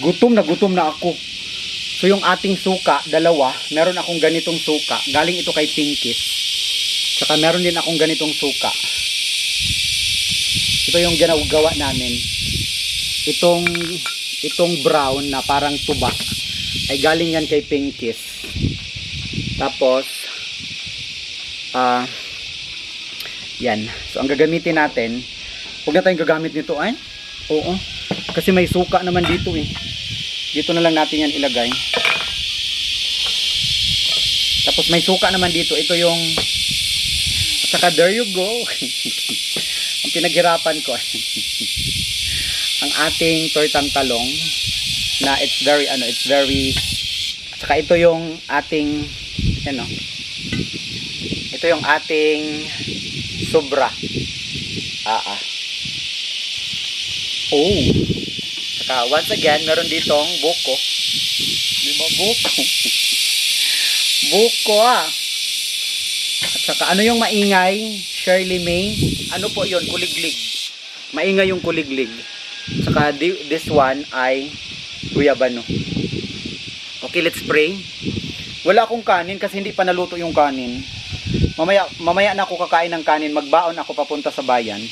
Gutom na gutom na ako. So yung ating suka, dalawa, meron akong ganitong suka. Galing ito kay Pinkis. Saka meron din akong ganitong suka. Ito yung ginagawa namin. Itong itong brown na parang tuba ay galing yan kay Pinkis. Tapos ah yan. So ang gagamitin natin, huwag na tayong gagamit nito ay. Oo. Kasi may suka naman dito eh. Dito na lang natin yan ilagay. Tapos may suka naman dito. Ito yung at saka there you go. ang pinaghirapan ko. ang ating tortang talong na it's very ano, it's very at saka ito yung ating ano, ito yung ating sobra. Ah, ah. Oh. Saka once again, meron ditong buko. Di ba buko? buko ah. At saka ano yung maingay? Shirley May. Ano po yon Kuliglig. Maingay yung kuliglig. Saka di- this one ay guyabano. Okay, let's pray. Wala akong kanin kasi hindi pa naluto yung kanin. Mamaya, mamaya na ako kakain ng kanin. Magbaon ako papunta sa bayan.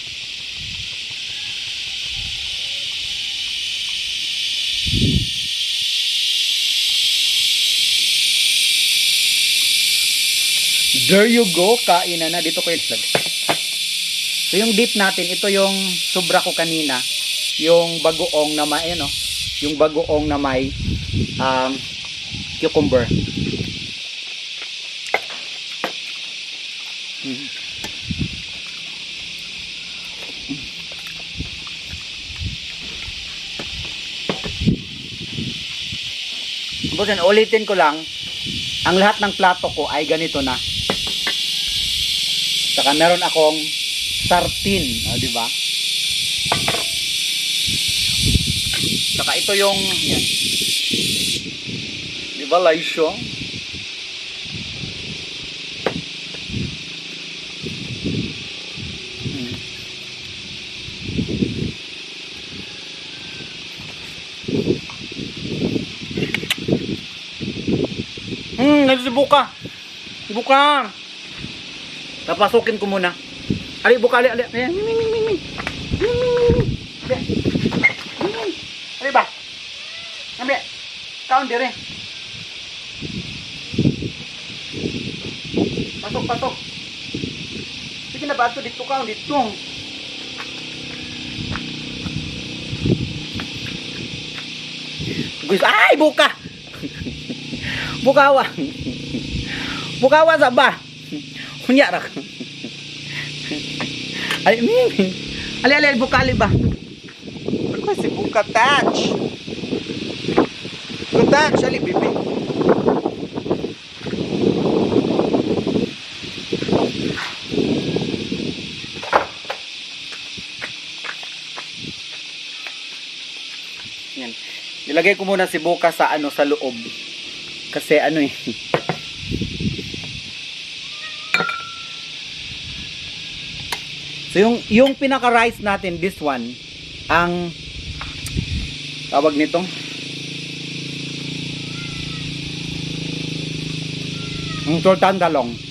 There you go, kainan na. Dito ko ilagay. So yung dip natin, ito yung sobra ko kanina. Yung bagoong na may, ano, yung bagoong na may um, cucumber. Busin, ulitin ko lang, ang lahat ng plato ko ay ganito na. Saka meron akong sartin, o, di ba? Saka ito yung, yan. Di ba, Laisyo? Hmm, nagsibuka. Buka. Papasukin ko muna. Ali, buka, ali, ali. Ayan, ming, ming, ming, ming. Ming, ming, ming, ming. Ali. Ming, ming. Ali ba? Ambi. Kaon dire. Pasok, pasok. Sige na ba ito dito kaon dito. Guys, ay buka. Bukawa. Bukawa sa ba? Kunya ra. Ay, ming. Ali, ali, ali, bukali ba? Ako si Buka Touch. Buka Touch, ali bibi. Yan. Nilagay ko muna si Buka sa ano sa loob. Kasi ano eh. So yung yung pinaka rice natin this one ang tawag nito ang sultan talong.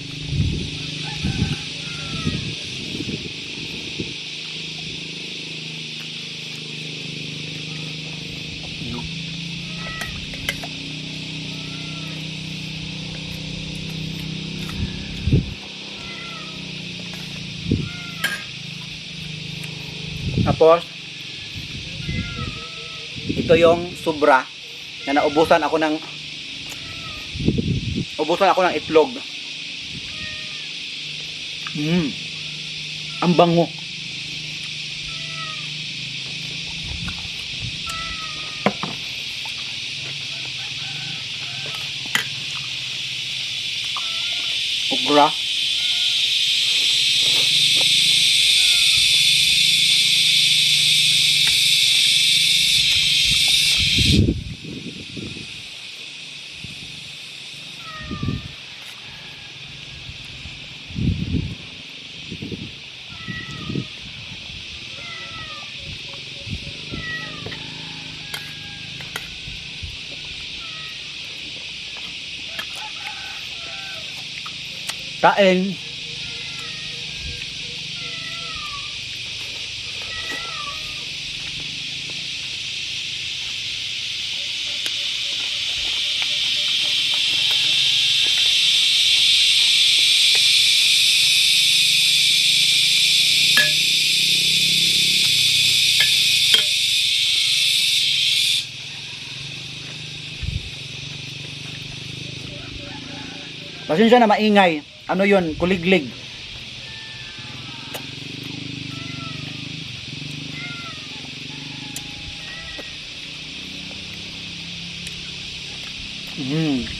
Tapos, ito yung sobra na naubusan ako ng ubusan ako ng itlog. Mm. Ang bango. Ugra. Kain. Pasensya na maingay. Ano yun? Kuliglig. Mm.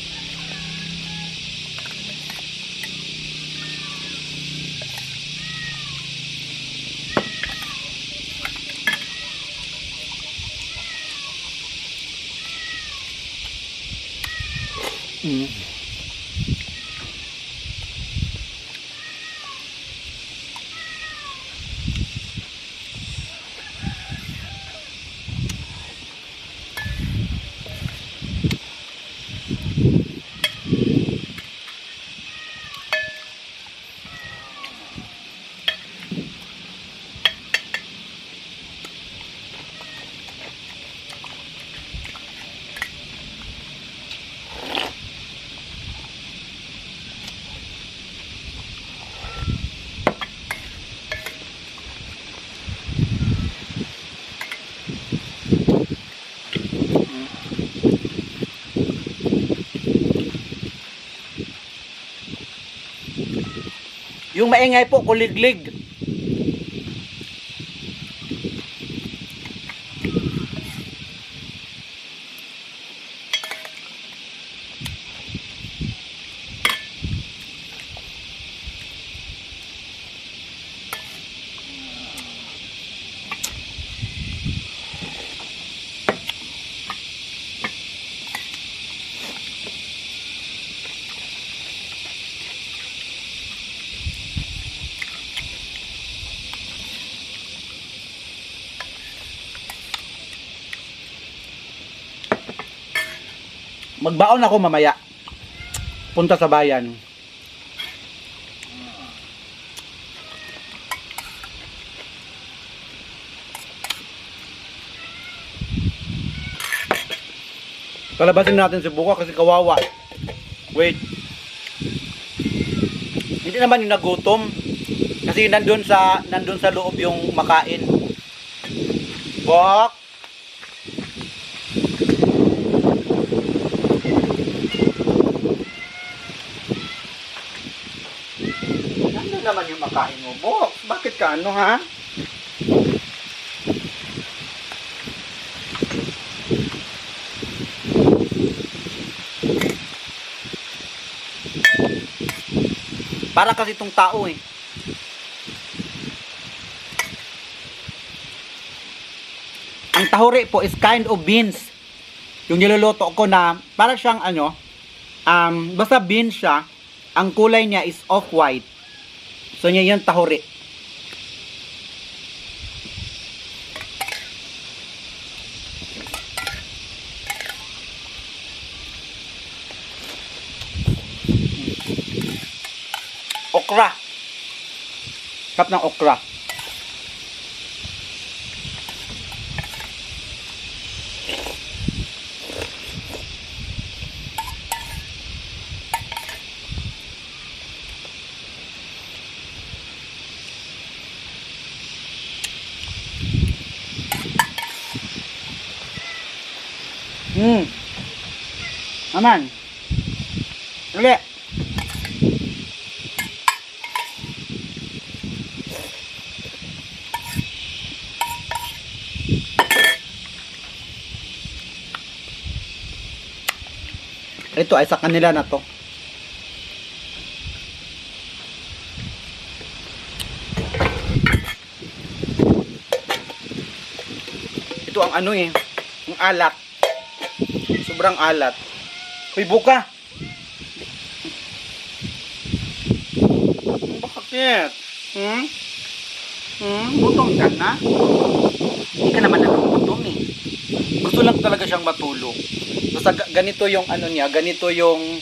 Yung maingay po, kuliglig. Magbaon ako mamaya. Punta sa bayan. Palabasin natin si Buka kasi kawawa. Wait. Hindi naman yung nagutom. Kasi nandun sa nandun sa loob yung makain. Bok! Naman yung makain mo? Bakit ka ano, ha? Para kasi itong tao eh. Ang tahuri po is kind of beans. Yung niluluto ko na para siyang ano, um, basta beans siya, ang kulay niya is off-white. So niya yung tahuri. Okra. Kap ng okra. Hmm. Aman. Uli. Ito ay sa kanila na to. Ito ang ano eh, ang alat. Sobrang alat. Uy, buka! Bakit? Hmm? Hmm? Gutom ka na? Hindi ka naman nagugutom eh. Gusto lang talaga siyang matulog. Basta ga- ganito yung ano niya, ganito yung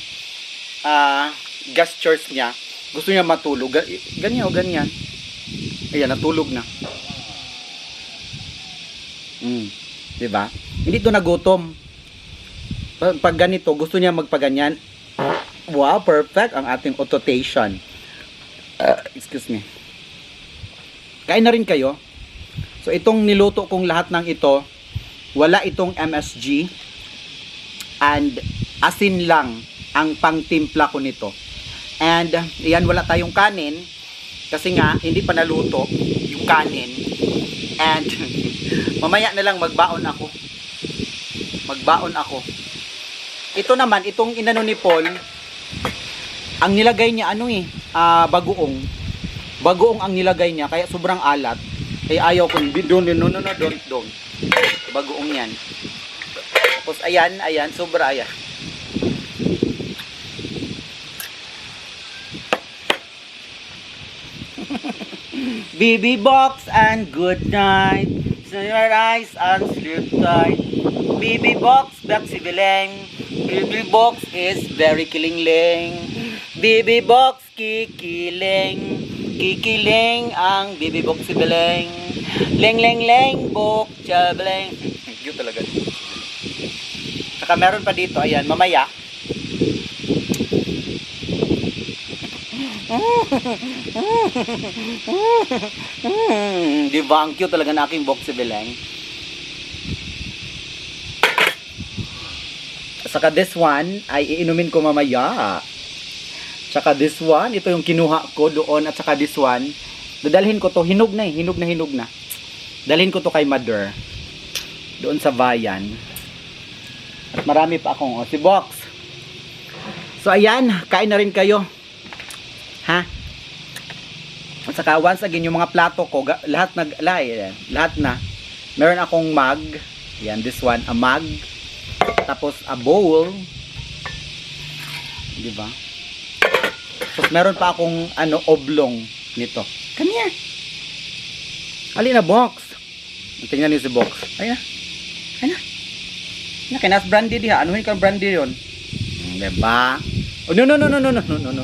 ah gestures niya. Gusto niya matulog. Ga- Ganyan o ganyan. Ayan, natulog na. Mm. 'Di ba? Hindi to nagutom. Pag, ganito, gusto niya magpaganyan. Wow, perfect ang ating autotation. Uh, excuse me. Kain na rin kayo. So itong niluto kong lahat ng ito, wala itong MSG and asin lang ang pangtimpla ko nito. And yan wala tayong kanin kasi nga hindi pa naluto yung kanin. And mamaya na lang magbaon ako. Magbaon ako. Ito naman, itong inano ni Paul, ang nilagay niya ano eh, ah, bagoong. Bagoong ang nilagay niya kaya sobrang alat. Kaya ayaw ko, don't, no, no, no, don't, don't. Bagoong yan. Tapos ayan, ayan, sobra ayan. BB box and good night. So your eyes and sleep tight. BB box, Bexy Bileng. BB box is very kilingling. BB box, kikiling. Kikiling ang BB box si Bileng. Leng leng leng, bok, chableng. Yun talaga. Saka meron pa dito, ayan, mamaya. Di ba? Ang cute talaga na aking box si Beleng. Saka this one ay iinumin ko mamaya. Saka this one, ito yung kinuha ko doon at saka this one, dadalhin ko to, hinog na eh, hinog na hinog na. Dalhin ko to kay mother. Doon sa bayan. At marami pa akong, oh, si Box. So ayan, kain na rin kayo. Ha? At saka once again, yung mga plato ko, lahat na, lahat, lahat na. Meron akong mug. Yan, this one, a mug. Tapos, a bowl. Di ba? Tapos, meron pa akong, ano, oblong nito. Kanya. Alin na, box. Tingnan niyo si box. Ayun na. Ayun na. Na, kinas brandy diha. Anuhin ka brandy? Hmm, Diba? Oh, no, no, no, no, no, no, no, no,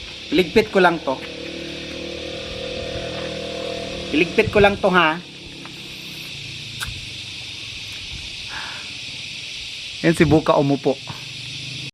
Iligpit ko lang to. Iligpit ko lang to ha. Yan si Buka umupo.